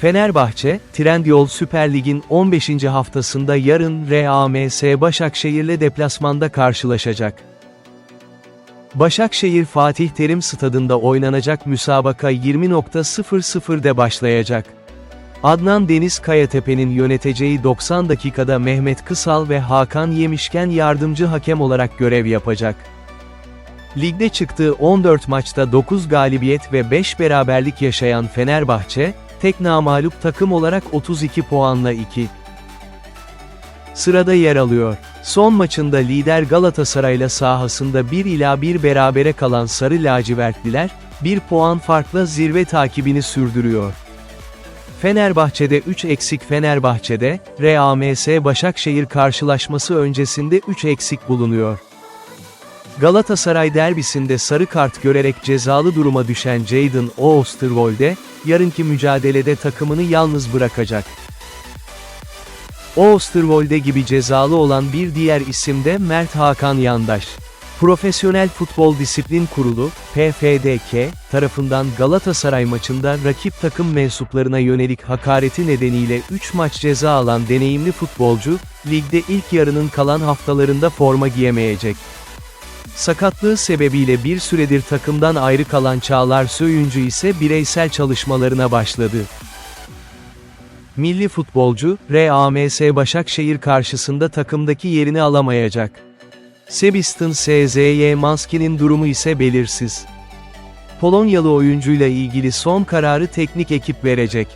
Fenerbahçe, Trendyol Süper Lig'in 15. haftasında yarın RAMS Başakşehir'le deplasmanda karşılaşacak. Başakşehir Fatih Terim Stadında oynanacak müsabaka 20.00'de başlayacak. Adnan Deniz Kayatepe'nin yöneteceği 90 dakikada Mehmet Kısal ve Hakan Yemişken yardımcı hakem olarak görev yapacak. Ligde çıktığı 14 maçta 9 galibiyet ve 5 beraberlik yaşayan Fenerbahçe, tek namağlup takım olarak 32 puanla 2. Sırada yer alıyor. Son maçında lider Galatasaray'la sahasında 1 ila 1 berabere kalan Sarı Lacivertliler, 1 puan farkla zirve takibini sürdürüyor. Fenerbahçe'de 3 eksik Fenerbahçe'de, RAMS Başakşehir karşılaşması öncesinde 3 eksik bulunuyor. Galatasaray derbisinde sarı kart görerek cezalı duruma düşen Jadon Oosterwolde, yarınki mücadelede takımını yalnız bırakacak. Oosterwolde gibi cezalı olan bir diğer isim de Mert Hakan Yandaş. Profesyonel Futbol Disiplin Kurulu, PFDK, tarafından Galatasaray maçında rakip takım mensuplarına yönelik hakareti nedeniyle 3 maç ceza alan deneyimli futbolcu, ligde ilk yarının kalan haftalarında forma giyemeyecek. Sakatlığı sebebiyle bir süredir takımdan ayrı kalan Çağlar Söyüncü ise bireysel çalışmalarına başladı. Milli futbolcu, RAMS Başakşehir karşısında takımdaki yerini alamayacak. Sebistin SZY Manski'nin durumu ise belirsiz. Polonyalı oyuncuyla ilgili son kararı teknik ekip verecek.